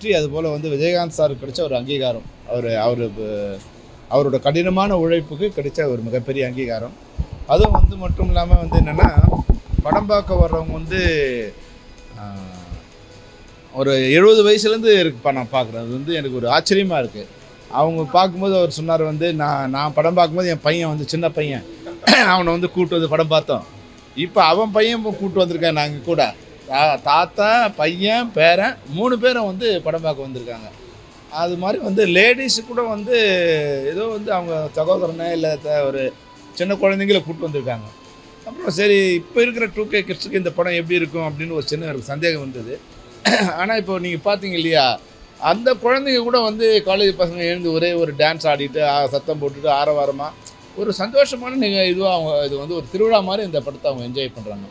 வெற்றி அதுபோல் வந்து விஜயகாந்த் சாருக்கு கிடைச்ச ஒரு அங்கீகாரம். அவர் அவர் அவரோட கடினமான உழைப்புக்கு கிடைச்ச ஒரு மிகப்பெரிய அங்கீகாரம். அதுவும் வந்து மட்டும் இல்லாமல் வந்து என்னென்னா படம் பார்க்க வர்றவங்க வந்து ஒரு எழுபது வயசுலேருந்து இருக்கு நான் பார்க்குறேன். அது வந்து எனக்கு ஒரு ஆச்சரியமாக இருக்குது அவங்க பார்க்கும்போது அவர் சொன்னார் வந்து நான் நான் படம் பார்க்கும்போது என் பையன் வந்து சின்ன பையன். அவனை வந்து கூப்பிட்டு வந்து படம் பார்த்தோம். இப்போ அவன் பையன் கூப்பிட்டு வந்திருக்கேன் நாங்கள் கூட. தாத்தா பையன் பேரன் மூணு பேரும் வந்து படம் பார்க்க வந்திருக்காங்க. அது மாதிரி வந்து லேடிஸு கூட வந்து ஏதோ வந்து அவங்க சகோதரனை இல்லை த- ஒரு சின்ன குழந்தைங்கள கூப்பிட்டு வந்திருக்காங்க. அப்புறம் சரி இப்போ இருக்கிற டூ கே கிட்ஸுக்கு இந்த படம் எப்படி இருக்கும் அப்படின்னு ஒரு சின்ன ஒரு சந்தேகம் வந்தது. ஆனால் இப்போ நீங்கள் பார்த்தீங்க இல்லையா அந்த குழந்தைங்க கூட வந்து காலேஜ் பசங்க எழுந்து ஒரே ஒரு டான்ஸ் ஆடிட்டு சத்தம் போட்டுட்டு ஆரவாரமாக ஒரு சந்தோஷமான நீங்கள் இதுவாக அவங்க இது வந்து ஒரு திருவிழா மாதிரி இந்த படத்தை அவங்க என்ஜாய் பண்ணுறாங்க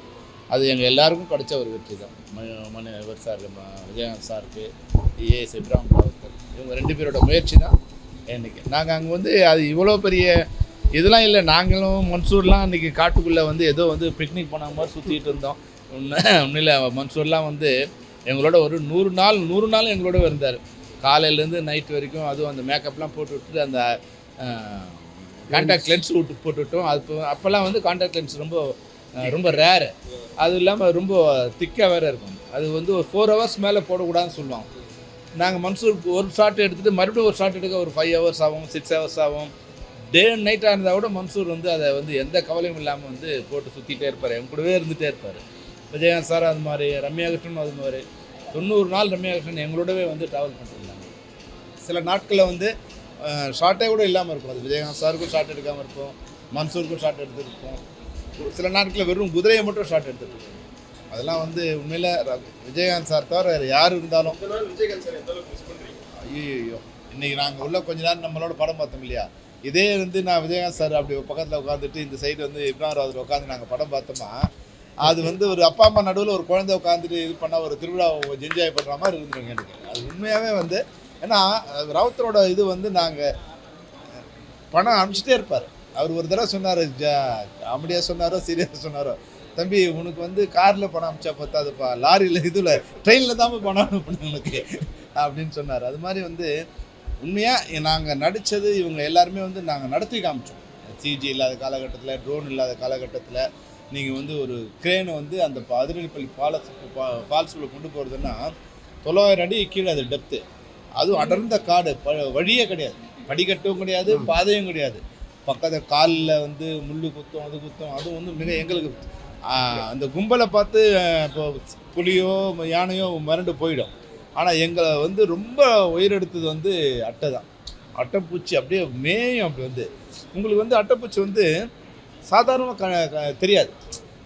அது எங்கள் எல்லாருக்கும் கிடைச்ச ஒரு வெற்றி தான். மணி இவர் சார் விஜயகாந்த் சாருக்கு ஏ சிப்ராம் அவர்கள் இவங்க ரெண்டு பேரோட முயற்சி தான் இன்றைக்கி நாங்கள் அங்கே வந்து அது இவ்வளோ பெரிய இதெல்லாம் இல்லை நாங்களும் மன்சூர்லாம் இன்றைக்கி காட்டுக்குள்ளே வந்து ஏதோ வந்து பிக்னிக் போன மாதிரி சுற்றிட்டு இருந்தோம். உண்மை உண்மையில் மன்சூர்லாம் வந்து எங்களோட ஒரு நூறு நாள் நூறு நாள் எங்களோட இருந்தார். காலையிலேருந்து நைட் வரைக்கும் அதுவும் அந்த மேக்கப்லாம் போட்டு விட்டுட்டு அந்த கான்டாக்ட் லென்ஸ் விட்டு போட்டுவிட்டோம் அது அப்போல்லாம் வந்து கான்டாக்ட் லென்ஸ் ரொம்ப ரொம்ப ரேரு அது இல்லாமல் ரொம்ப திக்காக வேறு இருக்கும். அது வந்து ஒரு ஃபோர் ஹவர்ஸ் மேலே போடக்கூடாதுன்னு சொல்லுவாங்க. நாங்கள் மன்சூர் ஒரு ஷாட் எடுத்துகிட்டு மறுபடியும் ஒரு ஷாட் எடுக்க ஒரு ஃபைவ் ஹவர்ஸ் ஆகும் சிக்ஸ் ஹவர்ஸ் ஆகும். டே அண்ட் நைட்டாக இருந்தால் கூட மன்சூர் வந்து அதை வந்து எந்த கவலையும் இல்லாமல் வந்து போட்டு சுற்றிட்டே இருப்பார். என் கூடவே இருந்துகிட்டே இருப்பார். விஜயகாந்த் சார் அது மாதிரி ரம்யா கிருஷ்ணன் அது மாதிரி. தொண்ணூறு நாள் ரம்யா கிருஷ்ணன் எங்களோடவே வந்து ட்ராவல் பண்ணிருந்தாங்க சில நாட்களில் வந்து ஷார்ட்டே கூட இல்லாமல் இருக்கும். அது விஜயகாந்த் சாருக்கும் ஷார்ட் எடுக்காமல் இருக்கும். மன்சூருக்கும் ஷார்ட் எடுத்துருப்போம் சில நாட்களில் வெறும் குதிரையை மட்டும் ஷார்ட் எடுத்துட்டு அதெல்லாம் வந்து உண்மையில் விஜயகாந்த் சார் தவிர வேறு யார் இருந்தாலும். ஐயோ இன்னைக்கு நாங்கள் உள்ள கொஞ்ச நேரம் நம்மளோட படம் பார்த்தோம் இல்லையா? இதே வந்து நான் விஜயகாந்த் சார் அப்படி பக்கத்தில் உட்காந்துட்டு இந்த சைடு வந்து இப்ராஹிம் ராவத்தில் உட்காந்து நாங்கள் படம் பார்த்தோமா? அது வந்து ஒரு அப்பா அம்மா நடுவில் ஒரு குழந்தை உட்காந்துட்டு இது பண்ணால் ஒரு திருவிழா என்ஜாய் பண்ணுற மாதிரி இருந்துருங்க எனக்கு அது உண்மையாகவே வந்து ஏன்னா ராவுத்தரோட இது வந்து நாங்கள் பணம் அனுப்பிச்சிட்டே இருப்பார். அவர் ஒரு தடவை சொன்னார் காமெடியாக சொன்னாரோ சீரியஸாக சொன்னாரோ தம்பி உனக்கு வந்து காரில் பணம் அனுப்பிச்சா பத்தாதுப்பா லாரியில் இதில் ட்ரெயினில் தான் பணம் அனுப்பணும் உனக்கு அப்படின்னு சொன்னார். அது மாதிரி வந்து உண்மையாக நாங்கள் நடித்தது இவங்க எல்லாருமே வந்து நாங்கள் நடத்தி காமிச்சோம். சிஜி இல்லாத காலகட்டத்தில் ட்ரோன் இல்லாத காலகட்டத்தில் நீங்கள் வந்து ஒரு கிரேனை வந்து அந்த ப- அதிரடிப்பள்ளி பாலஸ் ஃபால்ஸுக்குள்ளே கொண்டு போகிறதுன்னா தொள்ளாயிரம் அடி கீழே அது டெப்த்து அதுவும் அடர்ந்த காடு ப வழியே கிடையாது. படிக்கட்டும் கிடையாது பாதையும் கிடையாது. பக்கத்தில் காலில் வந்து முள் குத்தும் அது குத்தும் அது வந்து மிக எங்களுக்கு அந்த கும்பலை பார்த்து இப்போ புலியோ யானையோ மிரண்டு போயிடும். ஆனால் எங்களை வந்து ரொம்ப உயிரெடுத்தது வந்து அட்டை தான். அட்டைப்பூச்சி அப்படியே மேயும் அப்படி வந்து. உங்களுக்கு வந்து அட்டைப்பூச்சி வந்து சாதாரணமாக க தெரியாது.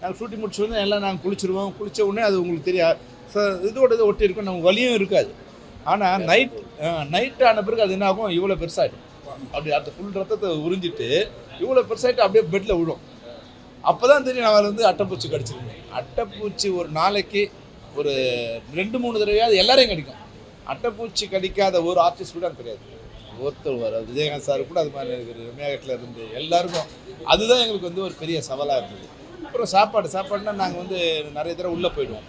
நாங்கள் ஷூட்டிங் முடிச்சு வந்து எல்லாம் நாங்கள் குளிச்சிருவோம். குளிச்ச உடனே அது உங்களுக்கு தெரியாது. இதோட இது ஒட்டி இருக்கும் நமக்கு வலியும் இருக்காது. ஆனால் நைட் நைட் ஆன பிறகு அது என்ன ஆகும் இவ்வளோ பெருசாகிடும் அப்படி அந்த ஃபுல் ரத்தத்தை உறிஞ்சிட்டு இவ்வளோ பெருசாகிட்டு அப்படியே பெட்டில் விழும். அப்போ தான் தெரியும் நான் வந்து அட்டைப்பூச்சி கடிச்சிருந்தேன் அட்டைப்பூச்சி ஒரு நாளைக்கு ஒரு ரெண்டு மூணு தடவையாவது எல்லாரையும் கடிக்கும். அட்டைப்பூச்சி கடிக்காத ஒரு ஆர்டிஸ்ட் கூட எனக்கு கிடையாது ஒருத்தர் வர விஜயகாந்த் சார் கூட அது மாதிரி இருக்குது ரம்யாகட்டில் இருந்து எல்லாருக்கும் அதுதான் எங்களுக்கு வந்து ஒரு பெரிய சவாலாக இருந்தது. அப்புறம் சாப்பாடு சாப்பாடுனா நாங்கள் வந்து நிறைய தடவை உள்ளே போயிடுவோம்.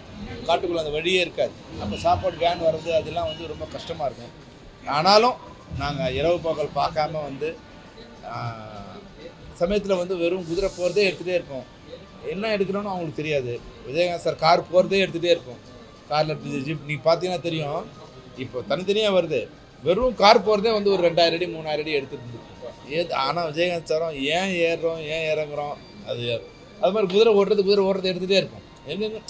காட்டுக்குள்ளே அந்த வழியே இருக்காது. அப்போ சாப்பாடு வேன் வர்றது அதெல்லாம் வந்து ரொம்ப கஷ்டமாக இருக்கும். ஆனாலும் நாங்கள் இரவு பகல் பார்க்காம வந்து சமயத்தில் வந்து வெறும் குதிரை போகிறதே எடுத்துகிட்டே இருப்போம். என்ன எடுக்கிறோன்னு அவங்களுக்கு தெரியாது. விஜயகாந்த் சார் கார் போகிறதே எடுத்துகிட்டே இருப்போம். காரில் ஜிப் நீங்கள் பார்த்தீங்கன்னா தெரியும். இப்போ தனித்தனியாக வருது. வெறும் கார் போகிறதே வந்து ஒரு ரெண்டாயிரம் அடி மூணாயிரம் அடி எடுத்துகிட்டு ஏது ஆனால் விஜயகாந்த் சாரம் ஏன் ஏறுறோம் ஏன் இறங்குறோம் அது அது மாதிரி குதிரை ஓடுறது குதிரை ஓடுறது எடுத்துகிட்டே இருப்போம். எங்கெங்க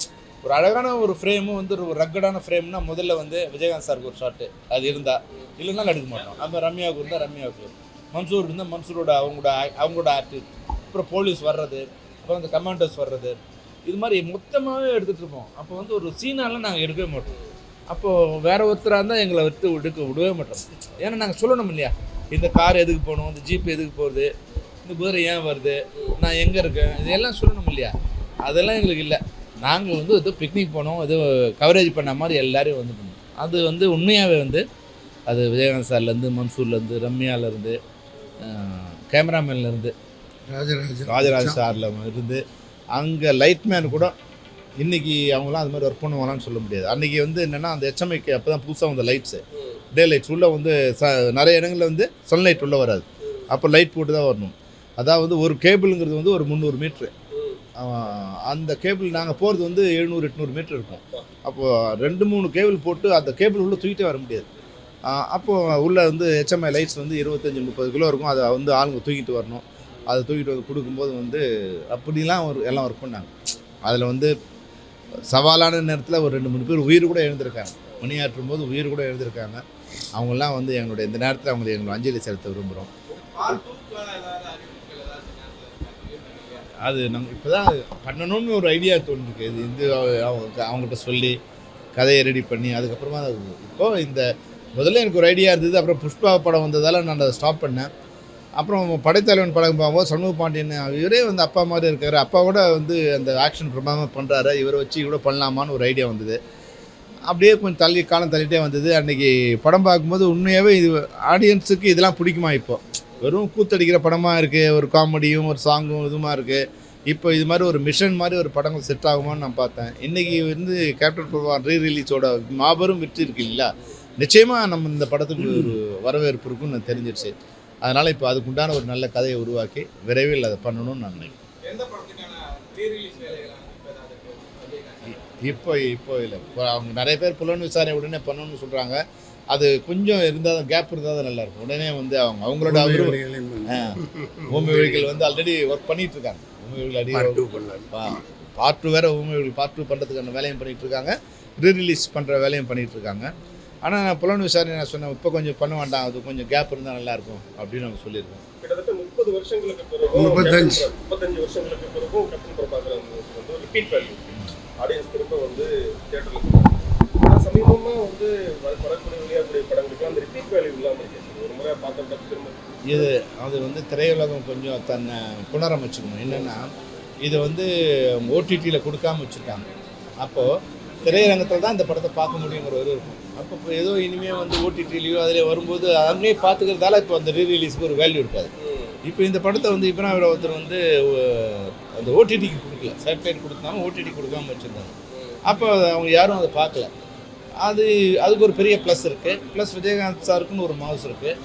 ஒரு அழகான ஒரு ஃப்ரேமும் வந்து ஒரு ரக்கடான ஃப்ரேம்னா முதல்ல வந்து விஜயகாந்த் சாருக்கு ஒரு ஷாட்டு அது இருந்தால் இல்லைன்னா எடுக்க மாட்டோம். நம்ம ரம்யாவுக்கு இருந்தால் ரம்யாவுக்கு மன்சூர் இருந்தால் மன்சூரோட அவங்களோட அவங்களோட ஆக்டிவ் அப்புறம் போலீஸ் வர்றது அப்புறம் இந்த கமாண்டர்ஸ் வர்றது. இது மாதிரி மொத்தமாகவே எடுத்துகிட்டு இருப்போம். அப்போ வந்து ஒரு சீனாலாம் நாங்கள் எடுக்கவே மாட்டோம். அப்போது வேற ஒருத்தராக இருந்தால் எங்களை விட்டு எடுக்க விடவே மாட்டோம். ஏன்னா நாங்கள் சொல்லணும் இல்லையா? இந்த கார் எதுக்கு போகணும்? இந்த ஜீப் எதுக்கு போகிறது இந்த குதிரை ஏன் வருது? நான் எங்கே இருக்கேன்? இதெல்லாம் சொல்லணும் இல்லையா? அதெல்லாம் எங்களுக்கு இல்லை. நாங்கள் வந்து ஏதோ பிக்னிக் போனோம் ஏதோ கவரேஜ் பண்ண மாதிரி எல்லாரையும் வந்து பண்ணோம். அது வந்து உண்மையாகவே வந்து அது விஜயகாந்த் சார்லேருந்து மன்சூர்லேருந்து ரம்யாலேருந்து கேமராமேன்லேருந்து ராஜராஜ ராஜராஜ சாரில் இருந்து அங்கே லைட்மேன் கூட இன்னைக்கு அவங்களாம் அது மாதிரி ஒர்க் பண்ணுவாங்களான்னு சொல்ல முடியாது. அன்னைக்கு வந்து என்னென்னா அந்த ஹெச்எம்ஐக்கு அப்போ தான் புதுசாக வந்த லைட்ஸு டே லைட்ஸ் உள்ளே வந்து ச நிறைய இடங்களில் வந்து சன்லைட் உள்ளே வராது. அப்போ லைட் போட்டு தான் வரணும். அதாவது ஒரு கேபிளுங்கிறது வந்து ஒரு முந்நூறு மீட்ரு அந்த கேபிள் நாங்கள் போகிறது வந்து எழுநூறு எட்நூறு மீட்டர் இருக்கும். அப்போது ரெண்டு மூணு கேபிள் போட்டு அந்த கேபிள் உள்ளே தூக்கிட்டே வர முடியாது. அப்போது உள்ளே வந்து ஹெச்எம்ஐ லைட்ஸ் வந்து இருபத்தஞ்சி முப்பது கிலோ இருக்கும். அதை வந்து ஆளுங்க தூக்கிட்டு வரணும். அதை தூக்கிட்டு வந்து கொடுக்கும்போது வந்து அப்படிலாம் ஒரு எல்லாம் ஒர்க் பண்ணாங்க. அதில் வந்து சவாலான நேரத்தில் ஒரு ரெண்டு மூணு பேர் உயிர் கூட எழுந்திருக்காங்க. பணியாற்றும் போது உயிர் கூட எழுந்திருக்காங்க. அவங்கெல்லாம் வந்து எங்களுடைய இந்த நேரத்தில் அவங்களுக்கு எங்களை அஞ்சலி செலுத்த விரும்புகிறோம் அது நாங்கள் இப்போ தான் பண்ணணும்னு ஒரு ஐடியா தோணுருக்கு இது இது அவங்க அவங்ககிட்ட சொல்லி கதையை ரெடி பண்ணி அதுக்கப்புறமா இப்போது இந்த முதல்ல எனக்கு ஒரு ஐடியா இருந்தது அப்புறம் புஷ்பா படம் வந்ததால் நான் அதை ஸ்டாப் பண்ணேன். அப்புறம் படைத்தலைவன் படம் பார்க்கும்போது சண்முக பாண்டியன் இவரே வந்து அப்பா மாதிரி இருக்கார். அப்பாவோட வந்து அந்த ஆக்ஷன் பிரமாதமாக பண்ணுறாரு இவரை வச்சு கூட பண்ணலாமான்னு ஒரு ஐடியா வந்தது. அப்படியே கொஞ்சம் தள்ளி காலம் தள்ளிட்டே வந்தது. அன்றைக்கி படம் பார்க்கும்போது உண்மையாகவே இது ஆடியன்ஸுக்கு இதெல்லாம் பிடிக்குமா இப்போது வெறும் கூத்தடிக்கிற படமாக இருக்குது ஒரு காமெடியும் ஒரு சாங்கும் இதுமாக இருக்குது இப்போ இது மாதிரி ஒரு மிஷன் மாதிரி ஒரு படங்கள் செட் ஆகுமான்னு நான் பார்த்தேன். இன்றைக்கி வந்து கேப்டன் பிரபான் ரீ ரிலீஸோட மாபெரும் வெற்றி இருக்கு இல்லைங்களா? நிச்சயமாக நம்ம இந்த படத்துக்கு ஒரு வரவேற்பு இருக்குன்னு எனக்கு தெரிஞ்சிருச்சு. அதனால் இப்போ அதுக்குண்டான ஒரு நல்ல கதையை உருவாக்கி விரைவில் அதை பண்ணணும்னு நான் நினைக்கிறேன். இப்போ? இப்போ இல்லை. இப்போ அவங்க நிறைய பேர் புலன் விசாரணை உடனே பண்ணணும்னு சொல்கிறாங்க அது கொஞ்சம் இருந்தால் கேப் இருந்தால் தான் நல்லாயிருக்கும் உடனே வந்து அவங்க அவங்களோட பூமி வழிகள் வந்து ஆல்ரெடி ஒர்க் பண்ணிட்டு இருக்காங்க. பூமி வழிகள் அடி பார்ட் டூ வேறு பூமி வழிகள் பார்ட் டூ பண்ணுறதுக்கான வேலையும் பண்ணிட்டு இருக்காங்க. ரீ ரிலீஸ் பண்ணுற வேலையும் பண்ணிட்டு இருக்காங்க. ஆனால் புலன் விசாரணை நான் சொன்னேன் இப்போ கொஞ்சம் பண்ண வேண்டாம். அது கொஞ்சம் கேப் இருந்தால் நல்லாயிருக்கும் அப்படின்னு அவங்க சொல்லியிருக்கோம் கிட்டத்தட்ட முப்பது வருஷங்களுக்கு பிறகும் முப்பத்தஞ்சு. முப்பத்தஞ்சு வருஷங்களுக்கு பிறகும் கேப்டன் பிரபாகரன் வந்து ரிப்பீட் வேல்யூ ஆடியன்ஸ் திரும்ப வந்து தியேட்டரில் ஆனால் சமீபமாக வந்து வரக்கூடிய வெளியாகக்கூடிய படங்களுக்கு அந்த ரிப்பீட் வேல்யூ இல்லாமல் இருக்கு. ஒரு முறை பார்த்த திரும்ப இது அது வந்து திரையுலகம் கொஞ்சம் தன்னை புனரமைச்சுக்கணும் என்னென்னா இது வந்து ஓடிடியில் கொடுக்காம வச்சுருக்காங்க. அப்போது திரையரங்கத்தில் தான் இந்த படத்தை பார்க்க முடியுங்கிற ஒரு இருக்கும். அப்போ ஏதோ இனிமேல் வந்து ஓடிடிலையோ அதில் வரும்போது அங்கேயே பார்த்துக்கிறதால இப்போ அந்த ரீ ரிலீஸுக்கு ஒரு வேல்யூ இருக்காது. இப்போ இந்த படத்தை வந்து இப்போ ஒருத்தர் வந்து அந்த ஓடிடிக்கு கொடுக்கல. சேட்டலைட் கொடுத்தாலும் ஓடிடி கொடுக்காம வச்சுருந்தாங்க. அப்போ அவங்க யாரும் அதை பார்க்கல. அது அதுக்கு ஒரு பெரிய ப்ளஸ் இருக்குது ப்ளஸ் விஜயகாந்த் சாருக்குன்னு ஒரு மவுஸ் இருக்குது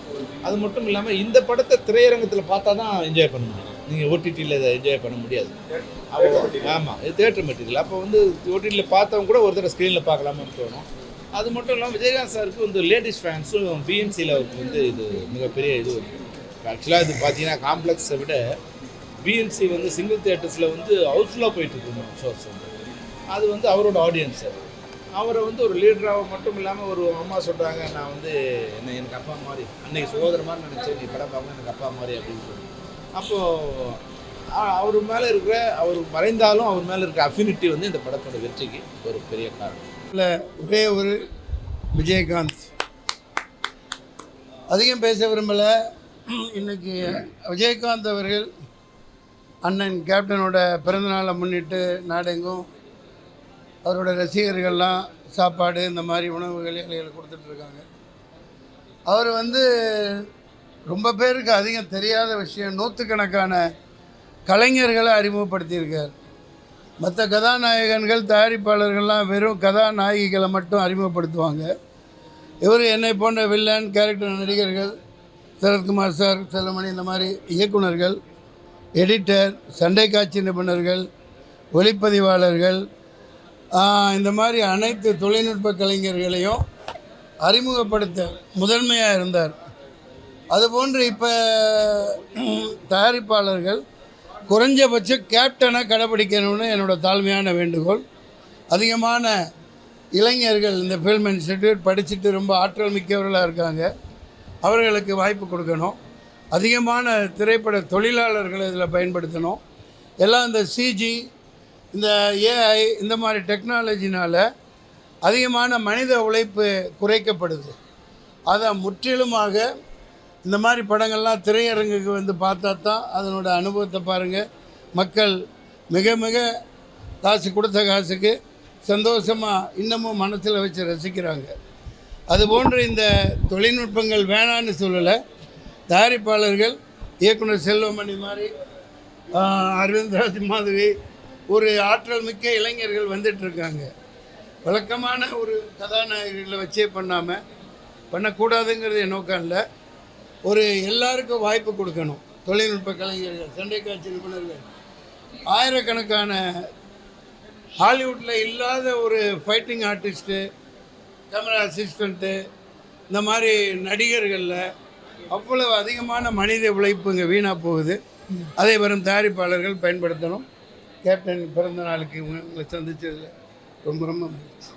அது மட்டும் இல்லாமல் இந்த படத்தை திரையரங்கத்தில் பார்த்தா தான் என்ஜாய் பண்ண முடியும். நீங்கள் ஓடிடியில் இதை என்ஜாய் பண்ண முடியாது. அப்போ ஆமாம் இது தேட்டர் மெட்டீரியல் அப்போ வந்து ஓடிடியில் பார்த்தவங்க கூட ஒரு தடவை ஸ்க்ரீனில் பார்க்கலாமான்னு தோணும். அது மட்டும் இல்லாமல் விஜயகாந்த் சாருக்கு வந்து லேடிஸ் ஃபேன்ஸும் பிஎன்சியில் வந்து இது மிகப்பெரிய இது ஆக்சுவலாக இது பார்த்தீங்கன்னா காம்ப்ளெக்ஸை விட பிஎன்சி வந்து சிங்கிள் தியேட்டர்ஸில் வந்து ஹவுஸ்ஃபுல்லாக போயிட்டு இருக்கு ஷோஸ் வந்து. அது வந்து அவரோட ஆடியன்ஸு அவரை வந்து ஒரு லீடராக மட்டும் இல்லாமல் ஒரு அம்மா சொல்கிறாங்க நான் வந்து என்ன எனக்கு அப்பா மாதிரி அன்னைக்கு சகோதர மாதிரி நினச்சேன் நீ படம் பார்க்கணும் எனக்கு அப்பா மாதிரி அப்படின்னு சொல்லி. அப்போது அவர் மேலே இருக்கிற அவர் மறைந்தாலும் அவர் மேலே இருக்கிற அஃபினிட்டி வந்து இந்த படத்தோட வெற்றிக்கு ஒரு பெரிய காரணம். ஒரே ஒரு விஜயகாந்த். அதிகம் பேச விரும்பலை. இன்றைக்கி விஜயகாந்த் அவர்கள் அண்ணன் கேப்டனோட பிறந்தநாளை முன்னிட்டு நாடெங்கும் அவரோட ரசிகர்கள்லாம் சாப்பாடு இந்த மாதிரி உணவுகள் இலைகளை கொடுத்துட்ருக்காங்க. அவர் வந்து ரொம்ப பேருக்கு அதிகம் தெரியாத விஷயம் நூற்றுக்கணக்கான கலைஞர்களை அறிமுகப்படுத்தியிருக்கார். மற்ற கதாநாயகன்கள் தயாரிப்பாளர்கள்லாம் வெறும் கதாநாயகிகளை மட்டும் அறிமுகப்படுத்துவாங்க. இவர் என்னை போன்ற வில்லன் கேரக்டர் நடிகர்கள் சரத்குமார் சார் செல்லமணி இந்த மாதிரி இயக்குனர்கள் எடிட்டர் சண்டை காட்சி நிபுணர்கள் ஒளிப்பதிவாளர்கள் இந்த மாதிரி அனைத்து தொழில்நுட்ப கலைஞர்களையும் அறிமுகப்படுத்த முதன்மையாக இருந்தார். அதுபோன்று இப்போ தயாரிப்பாளர்கள் குறைஞ்சபட்ச கேப்டனை கடைப்பிடிக்கணும்னு என்னோட தாழ்மையான வேண்டுகோள். அதிகமான இளைஞர்கள் இந்த ஃபில்ம் இன்ஸ்டிடியூட் படிச்சுட்டு ரொம்ப ஆற்றல் மிக்கவர்களாக இருக்காங்க. அவர்களுக்கு வாய்ப்பு கொடுக்கணும். அதிகமான திரைப்பட தொழிலாளர்களை இதில் பயன்படுத்தணும். எல்லாம் இந்த சிஜி இந்த ஏஐ இந்த மாதிரி டெக்னாலஜினால் அதிகமான மனித உழைப்பு குறைக்கப்படுது. அதை முற்றிலுமாக இந்த மாதிரி படங்கள்லாம் திரையரங்குக்கு வந்து பார்த்தா தான் அதனோட அனுபவத்தை பாருங்கள் மக்கள் மிக மிக காசு கொடுத்த காசுக்கு சந்தோஷமாக இன்னமும் மனசில் வச்சு ரசிக்கிறாங்க. அதுபோன்று இந்த தொழில்நுட்பங்கள் வேணான்னு சொல்லலை. தயாரிப்பாளர்கள் இயக்குனர் செல்வமணி மாதிரி அரவிந்த் ராஜ் மாதவி ஒரு ஆற்றல் மிக்க இளைஞர்கள் வந்துட்டு இருக்காங்க வழக்கமான ஒரு கதாநாயகர்களை வச்சே பண்ணாமல் பண்ணக்கூடாதுங்கிறது என் நோக்கம் இல்லை. ஒரு எல்லாருக்கும் வாய்ப்பு கொடுக்கணும். தொழில்நுட்ப கலைஞர்கள் சண்டை காட்சி நிபுணர்கள். ஆயிரக்கணக்கான ஹாலிவுட்டில் இல்லாத ஒரு ஃபைட்டிங் ஆர்டிஸ்ட்டு கேமரா அசிஸ்டண்ட்டு இந்த மாதிரி நடிகர்களில் அவ்வளவு அதிகமான மனித உழைப்பு இங்கே வீணாக போகுது அதை வரும் தயாரிப்பாளர்கள் பயன்படுத்தணும். கேப்டன் பிறந்த நாளுக்கு உங்களை சந்திச்சதில் ரொம்ப ரொம்ப மகிழ்ச்சி.